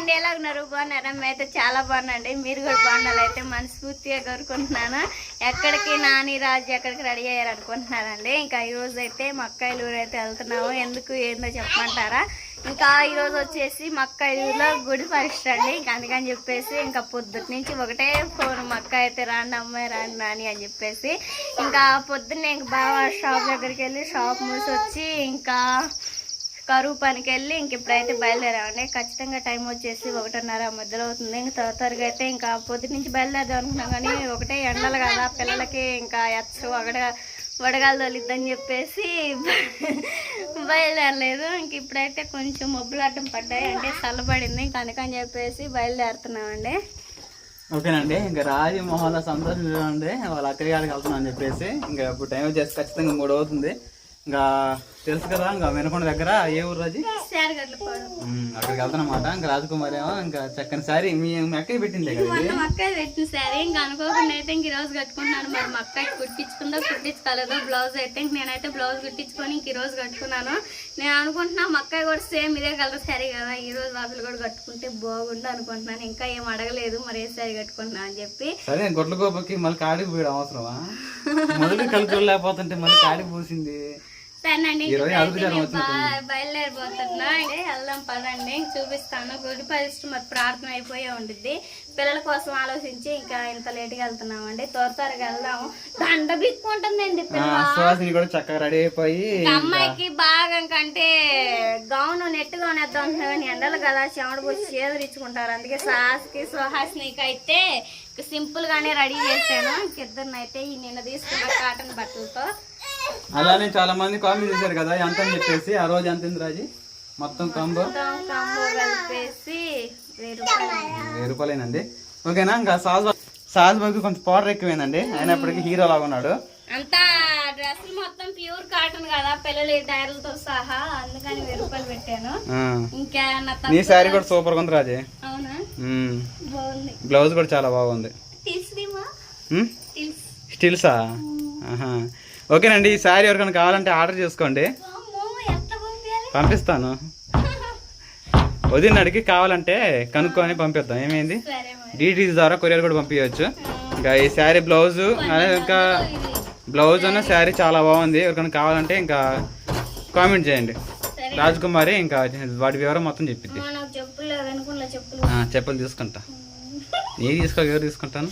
అండి ఎలా ఉన్నారు బాగున్నారా? అయితే చాలా బాగున్నాండి మీరు కూడా బాగుండాలి అయితే మనస్ఫూర్తిగా కోరుకుంటున్నాను. ఎక్కడికి నాని రాజు ఎక్కడికి రెడీ అయ్యారు అనుకుంటున్నారండి ఇంకా ఈరోజు అయితే మక్కాయిలూరు అయితే వెళ్తున్నాము. ఎందుకు ఏందో చెప్పమంటారా? ఇంకా ఈరోజు వచ్చేసి మక్కాయిలూరులో గుడి పరీక్ష అండి. ఇంకా అందుకని చెప్పేసి ఇంకా పొద్దుటి నుంచి ఒకటే ఫోన్ మక్క అయితే రాండి అమ్మాయి రాండి నాని అని చెప్పేసి. ఇంకా పొద్దున్నే ఇంక బాగా షాప్ దగ్గరికి వెళ్ళి షాప్ మూసి వచ్చి ఇంకా కరువు పనికి వెళ్ళి ఇంక ఇప్పుడైతే బయలుదేరామండి. ఖచ్చితంగా టైం వచ్చేసి ఒకటిన్నర మధ్యలో అవుతుంది. ఇంకా త్వర త్వరగా అయితే ఇంకా పొద్దు నుంచి బయలుదేరదాం అనుకున్నాం కానీ ఒకటే ఎండలు కదా పిల్లలకి ఇంకా ఎచ్చు ఒకట వడగాలు తొలిద్దని చెప్పేసి బయలుదేరలేదు. ఇంక ఇప్పుడైతే కొంచెం మబ్బులు అడ్డం పడ్డాయి. అంటే చల్లబడింది. ఇంక అందుకని చెప్పేసి బయలుదేరుతున్నామండి. ఓకేనండి. ఇంకా రాజు మొహల్లా సంతోషం చూడండి. వాళ్ళ అక్కడి గారికి వెళ్తున్నాం అని చెప్పేసి. ఇంకా ఇప్పుడు టైం వచ్చేసి ఖచ్చితంగా మూడు అవుతుంది ఇంకా తెలుసు కదా ఇంకా వినకొండ దగ్గర ఏ ఊరు రాజు అక్కడికి వెళ్తానమాట. ఇంకా రాజకుమారి ఏమో ఇంకా చక్కని సారీ మీ మీ అక్కకి పెట్టిందే కదా మక్క పెట్టిన సరే ఇంకా అనుకోకుండా అయితే ఇంక ఈ రోజు కట్టుకుంటున్నాను. మరి మక్క కుట్టించుకుందో కుట్టించుకోలేదో బ్లౌజ్ అయితే ఇంక నేనైతే బ్లౌజ్ కుట్టించుకొని ఇంక ఈ రోజు కట్టుకున్నాను. నేను అనుకుంటున్నా మక్క కూడా సేమ్ ఇదే కలర్ శారీ కదా. ఈ రోజు వాకులు కూడా కట్టుకుంటే బాగుండు అనుకుంటున్నాను. ఇంకా ఏం అడగలేదు. మరి ఏ శారీ కట్టుకుంటున్నా అని చెప్పి. సరే గొడ్ల గోపకి మళ్ళీ కాడికి పోయడం అవసరమా? మొదలు కలుపుకోలేకపోతుంటే మళ్ళీ కాడికి పోసింది. బా- బయలుదేరిపోతున్నా వెళ్దాం పదండి చూపిస్తాను. గుడి పరిస్థితి మరి ప్రార్థన అయిపోయే ఉండిద్ది. పిల్లల కోసం ఆలోచించి ఇంకా ఇంత లేట్గా వెళ్తున్నామండి. త్వర త్వరగా వెళ్దాము. దండ బిక్కుంటుందండి కూడా చక్కగా రెడీ అయిపోయి అమ్మాయికి బాగా కంటే గౌన్ నెట్టుగా కానీ ఎండలు కదా చెమట పోసి చేతులు ఇచ్చుకుంటారు. అందుకే సాస్కి సుహాసినికి అయితే సింపుల్ గానే రెడీ చేశాను. ఇద్దరిని అయితే ఈ నిన్న తీసుకున్న కాటన్ బట్టలతో అలానే చాలా మంది కామెంట్ చేశారు కదా ఎంత అని చెప్పేసి ఆ రోజు ఎంత రాజు? మొత్తం కాంబో? వెయ్యి రూపాయలు వెయ్యి రూపాయలేనండి. ఓకేనా ఇంకా సాజ్ సాజ్ బాబుకి కొంచెం పౌడర్ ఎక్కువైందండి అయినప్పటికీ హీరో లాగా ఉన్నాడు. అంతా డ్రెస్సులు మొత్తం ప్యూర్ కాటన్ కదా పిల్లల టైర్లతో సహా అందుకని వెయ్యి రూపాయలు పెట్టాను. ఇంకా నా శారీ కూడా సూపర్ ఉంది రాజే. అవునా? బ్లౌజ్ కూడా చాలా బాగుంది. స్టిల్సా? ఆహా. ఓకేనండి ఈ శారీ ఎవరికైనా కావాలంటే ఆర్డర్ చేసుకోండి. పంపిస్తాను. వదిన అడిగి కావాలంటే కనుక్కొని పంపిద్దాం. ఏమైంది? డీటీసీ ద్వారా కొరియర్ కూడా పంపించవచ్చు ఇంకా ఈ శారీ బ్లౌజ్ ఇంకా బ్లౌజ్ అన్న శారీ చాలా బాగుంది. ఎవరికైనా కావాలంటే ఇంకా కామెంట్ చేయండి. రాజకుమారి ఇంకా వాటి వివరం మొత్తం ఆ, చెప్పులు తీసుకుంటా. నేను తీసుకో ఎవరు తీసుకుంటాను?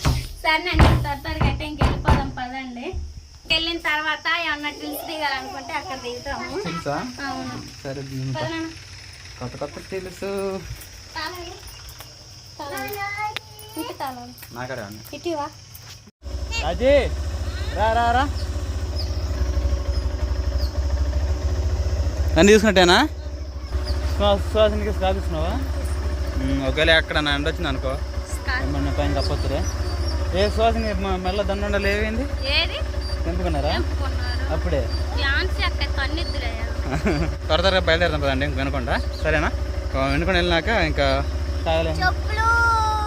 వెళ్ళిన తర్వాత ఏమన్నా టిల్స్ దిగాలనుకుంటే అక్కడ దిగుతాము తెలుసా? అవును. సరే దిగుతా. పదనా? కొత్త కొత్త తెలుసు నాకడే ఇటీవా? రాజీ రా రా రా. నన్ను తీసుకున్నట్టేనా? సువాసనకి తీసుకున్నావా ఒకవేళ ఎక్కడ నా ఎండ వచ్చింది అనుకో. ఏమన్నా పైన తప్పొచ్చురే ఏ సువాసన మెల్ల దండ ఏమైంది ఏది? తెంపుకున్నారా? కొన్నారు అప్పుడే? త్వర త్వరగా బయలుదేరదాం కదండి ఇంక వినకుండా. సరేనా? వినుకొని వెళ్ళినాక ఇంకా చెప్పులు.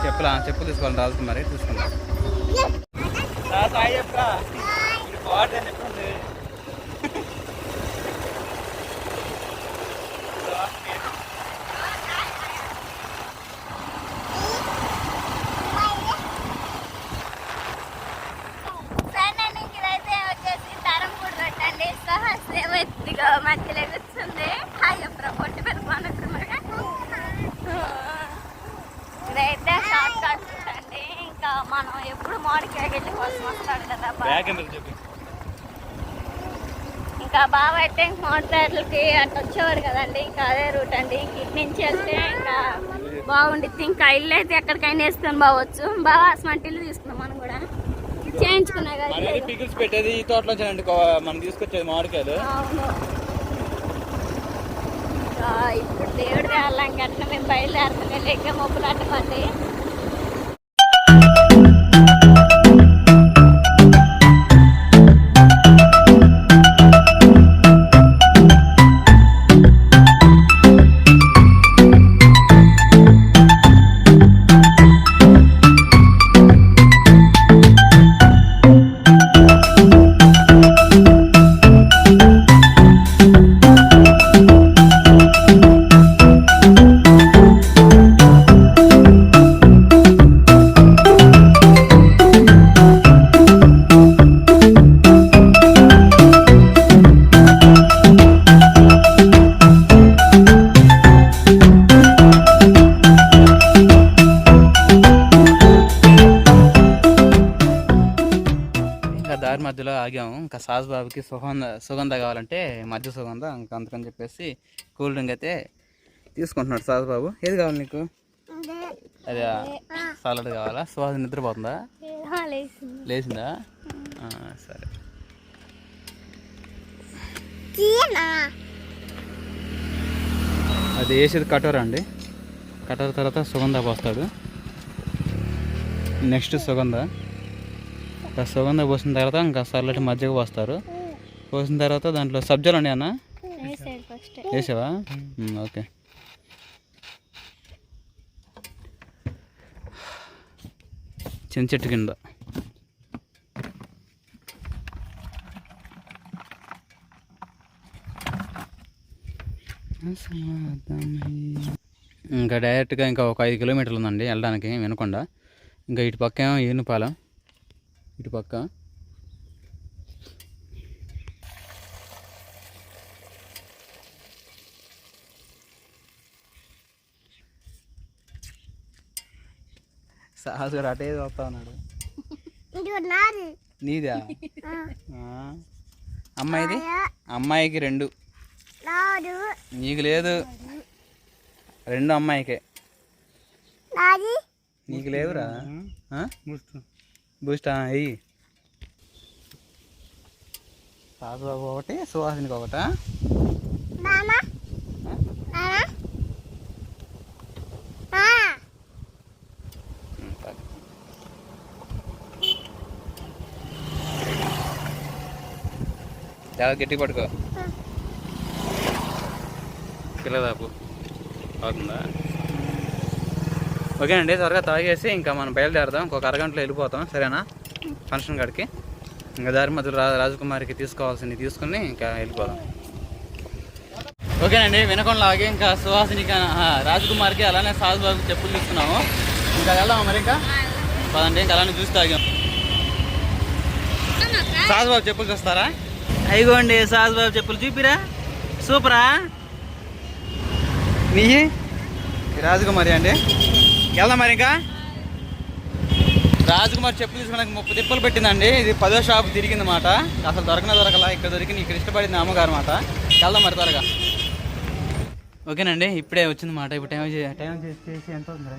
చెప్పులా? చెప్పు తీసుకోవాలి రాజు మరి తీసుకుందాం సాయి చెప్పరా ఇది బాగుంటుంది ఎట్లుంది సరేనండి ఇదైతే వచ్చేసి తరంపూడి రొట్టె అండి సహస్రేవతిగా మధ్యలో కూర్చుంది హాయ్ అప్పుడు పొట్టి పెట్టుకున్నట్టున్నాగా ఇదైతే షార్ట్ కట్ అండి ఇంకా మనం ఎప్పుడు మామిడికాయ వెళ్ళి కోసం వస్తాడు కదా బావ. బ్యాగ్ ఎందుకు చెప్పి. ఇంకా బావ అయితే మోటార్లకి అటు వచ్చేవాడు కదండి ఇంకా అదే రూట్ అండి. ఇటు నుంచి వెళ్తే ఇంకా బాగుండిద్ది. ఇంకా ఇల్లు అయితే ఎక్కడికైనా వేసుకొని బావచ్చు బాగా అసమంటి ఇల్లు తీసుకున్నాం మనం కూడా. చేయించుకున్నా కదా పికిల్స్ పెట్టేది ఈ తోటలో మనం తీసుకొచ్చేది మామిడికాయలు. ఇప్పుడు దేవుడు వెళ్ళాం కట్టిన మేము బయలుదేరుతున్నాం లేక మొబ్బులు అట్టమండి. సాస్ బాబుకి సుగంధ సుగంధ కావాలంటే మధ్య సుగంధ ఇంకా అందుకని చెప్పేసి కూల్ డ్రింక్ అయితే తీసుకుంటున్నాడు సాస్ బాబు. ఏది కావాలి నీకు? అదే. సాలడ్ కావాలా? సుహాస్ నిద్రపోతుందా? లేచిందా? సరే. అది వేసేది కటోర అండి? కటోర తర్వాత సుగంధ పోస్తాడు. నెక్స్ట్ సుగంధ. సుగంధ పోసిన తర్వాత ఇంకా సర్లటి మజ్జిగ పోస్తారు. పోసిన తర్వాత దాంట్లో సబ్జాలు ఉన్నాయి అన్న? వేసావా? ఓకే. చిన్న చెట్టు కింద. ఇంకా డైరెక్ట్గా ఇంకా ఒక ఐదు కిలోమీటర్లు ఉందండి వెళ్ళడానికి వినకుండా. ఇంకా ఇటు పక్క ఏమో ఏనుపాలెం. ఇటు పక్క సాహస్ గారు అటే వస్తా ఉన్నాడు. నీదా. ఆ. అమ్మాయిది? అమ్మాయికి రెండు. నీకు లేదు. రెండు అమ్మాయికే. నీకు లేవురా? ఆ? బూస్టా అయ్యి సాగుబాబు ఒకటి సుహాసినికి ఒకటా. చాలా గట్టి పట్టుకో. పిల్లదాపు. అవుతుందా? ఓకేనండి త్వరగా తాగేసి ఇంకా మనం బయలుదేరదాం. ఇంకొక అరగంటలో వెళ్ళిపోతాం సరేనా? ఫంక్షన్ కాడికి. ఇంకా దారి మధ్యలో రా రాజకుమారికి తీసుకోవాల్సింది తీసుకుని ఇంకా వెళ్ళిపోదాం. ఓకేనండి వినకుండా ఆగి ఇంకా సుహాసినికి ఆ, రాజకుమార్కి అలానే సాధుబాబుకి చెప్పులు తీసుకున్నాము. ఇంకా వెళ్దాం మరి ఇంకా? పదండి ఇంకా అలానే చూసి తాగాం. సాధుబాబు చెప్పులు చూస్తారా? అయిగోండి సాధుబాబు చెప్పులు చూపిరా. సూపరా? మీ రాజకుమారి అండి. వెళ్దాం మరి ఇంకా? రాజకుమార్ చెప్పులు తీసుకున్నాక ముప్పై తిప్పలు పెట్టిందండి. ఇది పదో షాప్ తిరిగింది మాట అసలు దొరకన దొరకలా ఇక్కడ దొరికింది ఇక్కడ ఇష్టపడింది అమ్మగారు మాట వెళ్దాం మరి త్వరగా. ఓకేనండి ఇప్పుడే వచ్చింది మాట ఇప్పుడు టైం టైం చేసి ఎంత అవుతుంది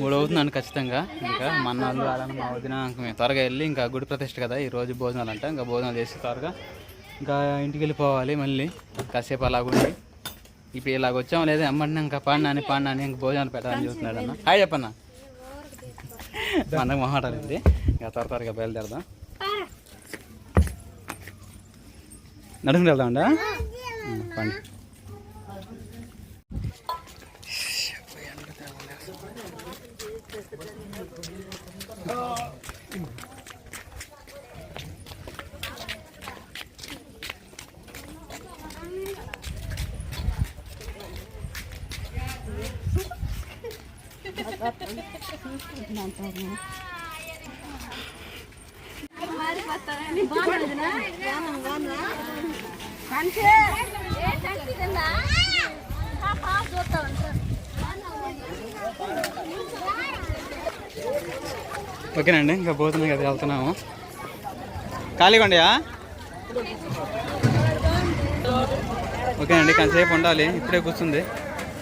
మూడు అవుతుందండి ఖచ్చితంగా. ఇంకా మన్నాళ్ళు అలానే మా వదిన మేము త్వరగా వెళ్ళి ఇంకా గుడి ప్రతిష్ట కదా ఈ రోజు భోజనాలు అంట ఇంకా భోజనాలు చేసి త్వరగా ఇంకా ఇంటికి వెళ్ళిపోవాలి మళ్ళీ. కాసేపు అలాగుండి ఇప్పుడు ఇలాగ వచ్చాం లేదా అమ్మంటే ఇంకా పాడినాని పాడినాని ఇంకా భోజనాలు పెట్టాలని చూస్తున్నాడు అన్న హాయ్ చెప్పన్న. మనకు మొహాటాలండి ఇంకా త్వర త్వరగా బయలుదేరదాం. నడుచుకుని వెళ్దామండా ఉం, పండి. ఓకేనండి ఇంకా భోజనం కదా వెళ్తున్నాము. ఖాళీగా ఉండయా ఓకేనండి కొంతసేపు ఉండాలి ఇప్పుడే కూర్చుంది.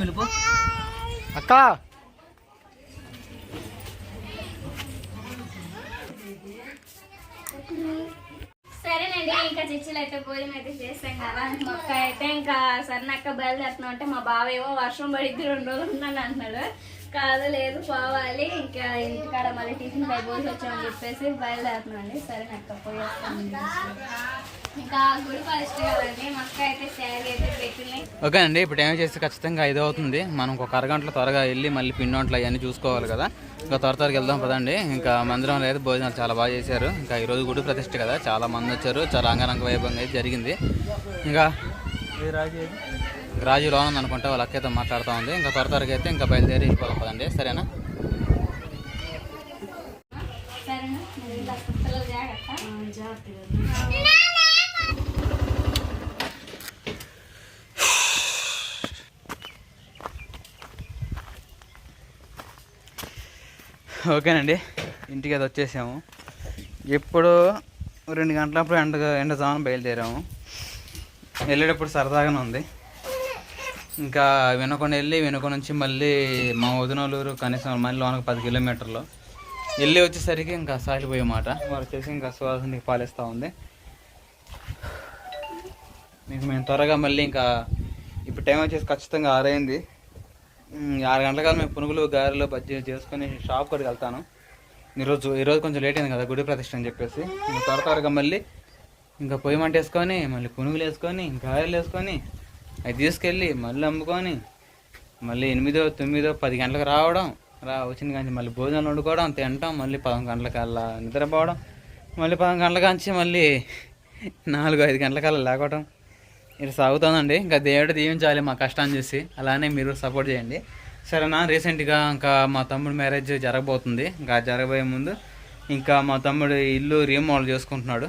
వెళ్ళిపో అక్క. సరేనండి ఇంకా చిచ్చులు అయితే భోజనం అయితే చేస్తాం కదా. మా అక్క అయితే ఇంకా సన్నక్క బయలుదేరుతున్నాం అంటే మా బావ ఏమో వర్షం పడిద్ది రెండు రోజులు ఉన్నాను అంటున్నాడు. కాదు లేదు పోవాలి. ఇంకా ఇంటికాడ మళ్ళీ టిఫిన్ పై పోసి వచ్చామని చెప్పేసి బయలుదేరుతున్నాం అండి. సరేనక్క పోయేస్తాం. ఓకే అండి ఇప్పుడు ఏం చేస్తే ఖచ్చితంగా ఐదు అవుతుంది. మనం ఒక అరగంటలో త్వరగా వెళ్ళి మళ్ళీ పిండి వంటలు అవన్నీ చూసుకోవాలి కదా. ఇంకా త్వర త్వరగా వెళ్దాం పదండి. ఇంకా మందిరంలో అయితే భోజనాలు చాలా బాగా చేశారు. ఇంకా ఈరోజు గుడి ప్రతిష్ట కదా చాలా మంది వచ్చారు. చాలా అంగరంగ వైభవంగా అయితే జరిగింది. ఇంకా రాజు లోన్ అనుకుంటే వాళ్ళ అక్కతో మాట్లాడుతూ ఉంది. ఇంకా త్వర త్వరగా అయితే ఇంకా బయలుదేరి వెళ్ళిపోదాం పదండి. సరేనా? సరేనా మరి ఇలా పిల్లలు జాగ్రత్త ఓకేనండి. ఇంటికి అది వచ్చేసాము. ఎప్పుడు రెండు గంటలప్పుడు ఎండ ఎండజామున బయలుదేరాము. వెళ్ళేటప్పుడు సరదాగానే ఉంది. ఇంకా వెనుకొని వెళ్ళి వెనుక నుంచి మళ్ళీ మా వదినలూరు కనీసం మళ్ళీ లోనకు పది కిలోమీటర్లు. వెళ్ళి వచ్చేసరికి ఇంకా సాగిపోయే మాట. వారు వచ్చేసి ఇంకా సువాసనకి పాలిస్తూ ఉంది. మీకు మేము త్వరగా మళ్ళీ ఇంకా ఇప్పుడు టైం వచ్చేసి ఖచ్చితంగా ఆరైంది. ఆరు గంటల కాలం మేము పునుగులు గారెలు బజ్జీలు చేసుకొని షాప్ కూడా వెళ్తాను. ఈరోజు ఈరోజు కొంచెం లేట్ అయింది కదా గుడి ప్రతిష్ట అని చెప్పేసి. ఇంకా త్వర త్వరగా మళ్ళీ ఇంకా పొయ్యి మంట వేసుకొని మళ్ళీ పునుగులు వేసుకొని గారెలు వేసుకొని అవి తీసుకెళ్ళి మళ్ళీ అమ్ముకొని మళ్ళీ ఎనిమిదో తొమ్మిదో పది గంటలకు రావడం రా వచ్చిన కానీ మళ్ళీ భోజనాలు వండుకోవడం తినటం మళ్ళీ పదకొండు గంటలకల్లా నిద్రపోవడం మళ్ళీ పదకొండు గంటల కాంచి మళ్ళీ నాలుగు ఐదు గంటలకల్లా లేకపోవడం ఇది సాగుతుందండి. ఇంకా దేవుడు దీవించాలి మా కష్టాన్ని చూసి. అలానే మీరు సపోర్ట్ చేయండి. సరేనా? రీసెంట్గా ఇంకా మా తమ్ముడు మ్యారేజ్ జరగబోతుంది. ఇంకా జరగబోయే ముందు ఇంకా మా తమ్ముడు ఇల్లు రీమోడల్ చేసుకుంటున్నాడు.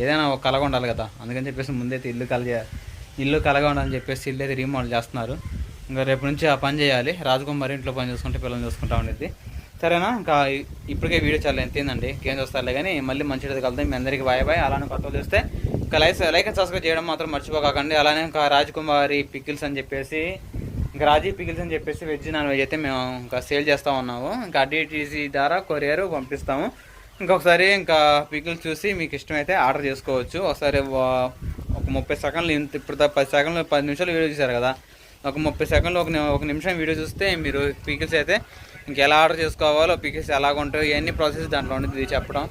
ఏదైనా ఒక కలగ ఉండాలి కదా. అందుకని చెప్పేసి ముందైతే ఇల్లు కల ఇల్లు కలగా ఉండాలని చెప్పేసి ఇల్లు అయితే రీమోడల్ చేస్తున్నారు. ఇంకా రేపు నుంచి ఆ పని చేయాలి. రాజకుమారి ఇంట్లో పని చూసుకుంటే పిల్లల్ని చూసుకుంటా ఉండేది సరేనా? ఇంకా ఇప్పటికే వీడియో చాలా ఎంతేందండి ఇంకేం చూస్తారులే కానీ మళ్ళీ మంచిది కలుద్దాం. మీ అందరికీ బాయ్ బాయ్ అలానే కొత్త చూస్తే ఇంకా లైక్ లైక్ అండ్ సబ్స్క్రైబ్ చేయడం మాత్రం మర్చిపోకండి అలానే ఇంకా రాజకుమారి పికిల్స్ అని చెప్పేసి ఇంకా రాజీ పికిల్స్ అని చెప్పేసి వెజ్ నాన్ వెజ్ అయితే మేము ఇంకా సేల్ చేస్తూ ఉన్నాము. ఇంకా డిటీసీ ద్వారా కొరియర్ పంపిస్తాము. ఇంకొకసారి ఇంకా పికిల్స్ చూసి మీకు ఇష్టమైతే ఆర్డర్ చేసుకోవచ్చు. ఒకసారి వా- ఒక ముప్పై సెకండ్లు ఇంత ఇప్పుడు పది సెకండ్లు పది నిమిషాలు వీడియో చూసారు కదా. ఒక ముప్పై సెకండ్లు ఒక ఒక నిమిషం వీడియో చూస్తే మీరు పికిల్స్ అయితే ఇంకెలా ఆర్డర్ చేసుకోవాలో పికిల్స్ ఎలాగ ఉంటాయో ఇవన్నీ ప్రాసెస్ దాంట్లో ఉండేది చెప్పడం.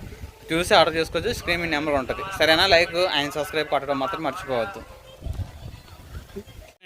చూసి ఆర్డర్ చేసుకోవచ్చు. స్క్రీన్ మీ నెంబర్ ఉంటుంది. సరేనా? లైక్ అండ్ సబ్స్క్రైబ్ కొట్టడం మాత్రం మర్చిపోవద్దు.